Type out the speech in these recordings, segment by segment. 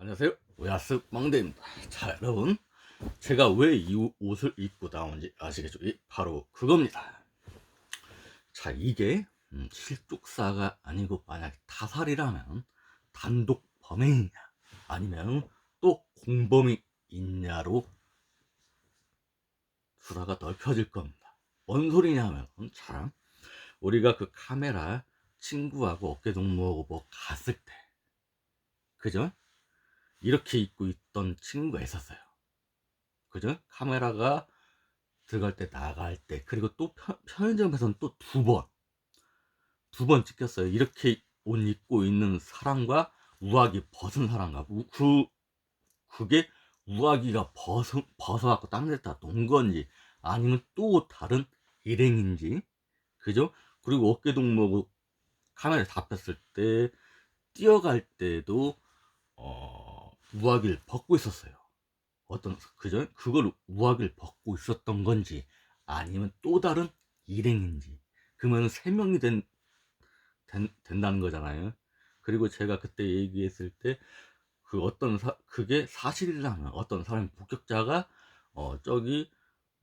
안녕하세요. 오야스 망대입니다. 자, 여러분. 제가 왜 이 옷을 입고 나온지 아시겠죠? 이 바로 그겁니다. 자, 이게 음, 실족사가 아니고 만약 타살이라면 단독 범행이냐 아니면 또 공범이 있냐로 수사가 넓혀질 겁니다. 뭔 소리냐면 참 우리가 그 카메라 친구하고 어깨 동무하고 뭐 갔을 때 그죠? 이렇게 입고 있던 친구가 있었어요. 그죠? 카메라가 들어갈 때 나갈 때 그리고 또 편, 편의점에서는 또 두 번 두 번 찍혔어요. 이렇게 옷 입고 있는 사람과 우아기 벗은 사람과 우- 그 그게 우아기가 벗어 벗어갖고 딴 데다 놓은 건지 아니면 또 다른 일행인지 그죠? 그리고 어깨 동무하고 카메라 잡혔을 때 뛰어갈 때도 어, 우아기를 벗고 있었어요. 어떤 그죠? 그걸 우아기를 벗고 있었던 건지 아니면 또 다른 일행인지 그러면 세 명이 된, 된 된다는 거잖아요. 그리고 제가 그때 얘기했을 때 그 어떤 사, 그게 사실이라면 어떤 사람 목격자가 어 저기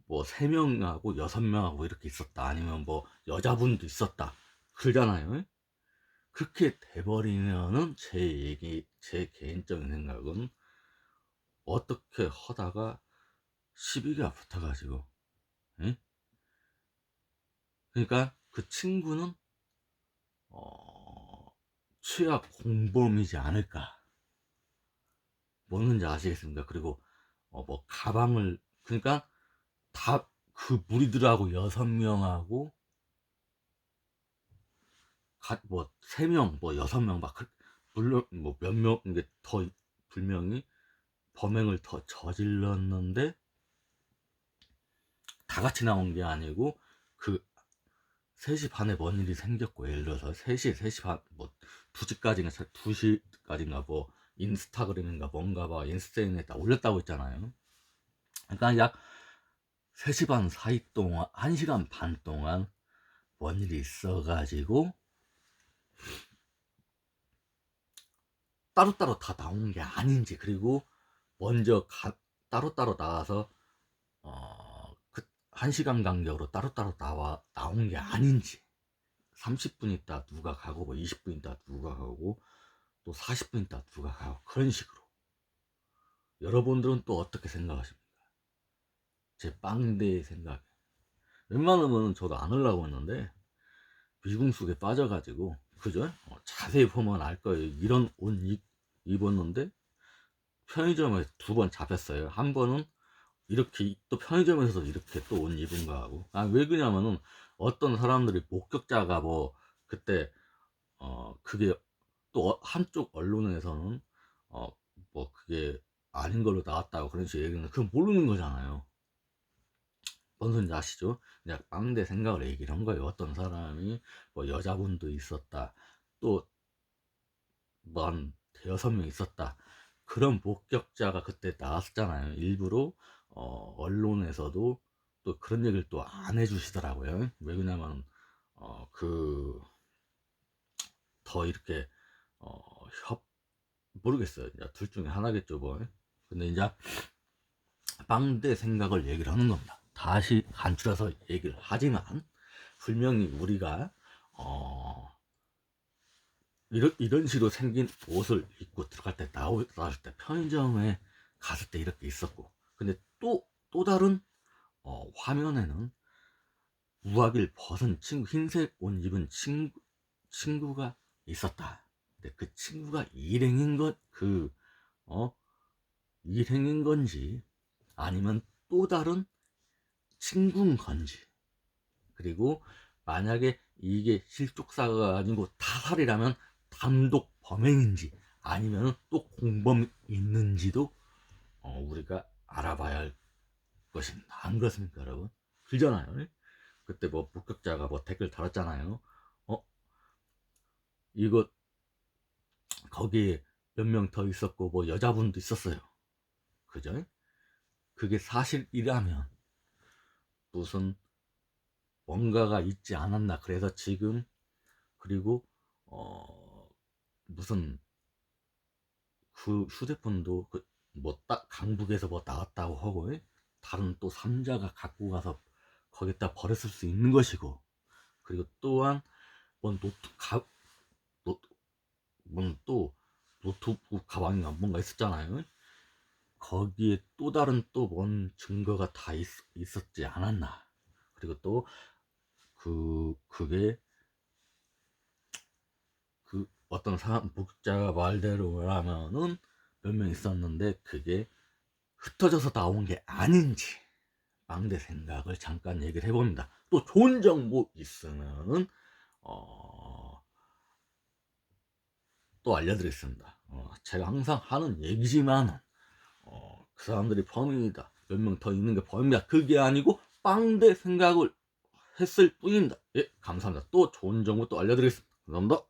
뭐 세 명하고 여섯 명하고 이렇게 있었다 아니면 뭐 여자분도 있었다 그러잖아요. 그렇게 돼버리면은 제 얘기, 제 개인적인 생각은 어떻게 하다가 시비가 붙어가지고, 예? 그러니까 그 친구는 어, 취약 공범이지 않을까. 뭐는지 아시겠습니까? 그리고 어, 뭐 가방을 그러니까 다 그 무리들하고 여섯 명하고 뭐 세 명, 뭐 여섯 명 막 물론 뭐 몇 명 이게 더 불명이 범행을 더 저질렀는데 다 같이 나온 게 아니고 그 3시 반에 뭔 일이 생겼고 예를 들어서 3시, 3시 반, 뭐 2시까지인가 2시까지인가 뭐 인스타그램인가 뭔가 봐 인스타그램에 다 올렸다고 했잖아요. 그러니까 약 3시 반 사이 동안 1시간 반 동안 뭔 일이 있어가지고 따로따로 다 나온 게 아닌지 그리고 먼저 가, 따로따로 나와서 어, 그 1시간 간격으로 따로따로 나와 나온 게 아닌지. 30분 있다 누가 가고 뭐 20분 있다 누가 가고 또 40분 있다 누가 가고 그런 식으로. 여러분들은 또 어떻게 생각하십니까? 제 빵대의 생각 웬만하면 저도 안 하려고 했는데 미궁 속에 빠져가지고 그죠? 어, 자세히 보면 알 거예요. 이런 옷 입, 입었는데 편의점에 두 번 잡혔어요. 한 번은 이렇게 또 편의점에서도 이렇게 또 옷 입은 거하고 아 왜 그러냐면은 어떤 사람들이 목격자가 뭐 그때 어 그게 또 어- 한쪽 언론에서는 어 뭐 그게 아닌 걸로 나왔다고 그런 식으로 얘기는 그건 모르는 거잖아요. 뭔 소리인지 아시죠? 그냥 빵대 생각을 얘기를 한 거예요. 어떤 사람이 뭐 여자분도 있었다. 또, 뭐한 대여섯 명 있었다. 그런 목격자가 그때 나왔잖아요. 일부러, 어, 언론에서도 또 그런 얘기를 또 안 해주시더라고요. 왜 그러냐면, 어, 그, 더 이렇게, 어, 협, 모르겠어요. 둘 중에 하나겠죠, 뭐. 근데 이제, 빵대 생각을 얘기를 하는 겁니다. 다시 간추려서 얘기를 하지만 분명히 우리가 어 이런 이런 식으로 생긴 옷을 입고 들어갈 때 나올 때 편의점에 갔을 때 이렇게 있었고 근데 또또 다른 어, 화면에는 우아기를 벗은 친구 흰색 옷 입은 친구 친구가 있었다. 근데 그 친구가 일행인 것그어 일행인 건지 아니면 또 다른 친구인 건지 그리고 만약에 이게 실족사가 아니고 타살이라면 단독 범행인지 아니면 또 공범이 있는지도 어, 우리가 알아봐야 할 것입니다. 안 그렇습니까, 여러분? 그잖아요. 그때 뭐 목격자가 뭐 댓글 달았잖아요. 어? 이거 거기에 몇 명 더 있었고 뭐 여자분도 있었어요. 그죠? 그게 사실이라면 무슨 뭔가가 있지 않았나 그래서 지금 그리고 어 무슨 그 휴대폰도 그 뭐딱 강북에서 뭐 나왔다고 하고 예? 다른 또 삼자가 갖고 가서 거기다 버렸을 수 있는 것이고 그리고 또한 뭐 노트 가 노트 뭐또 노트북 가방인가 뭔가 있었잖아요. 거기에 또 다른 또 뭔 증거가 다 있, 있었지 않았나. 그리고 또 그 그게 그 어떤 사람 목자가 말대로라면은 몇 명 있었는데 그게 흩어져서 나온 게 아닌지 망대 생각을 잠깐 얘기를 해봅니다. 또 좋은 정보 있으면은 어, 또 알려드리겠습니다. 어, 제가 항상 하는 얘기지만 어, 그 사람들이 범인이다. 몇 명 더 있는 게 범인이다. 그게 아니고 빵대 생각을 했을 뿐입니다. 예, 감사합니다. 또 좋은 정보 또 알려드리겠습니다. 감사합니다.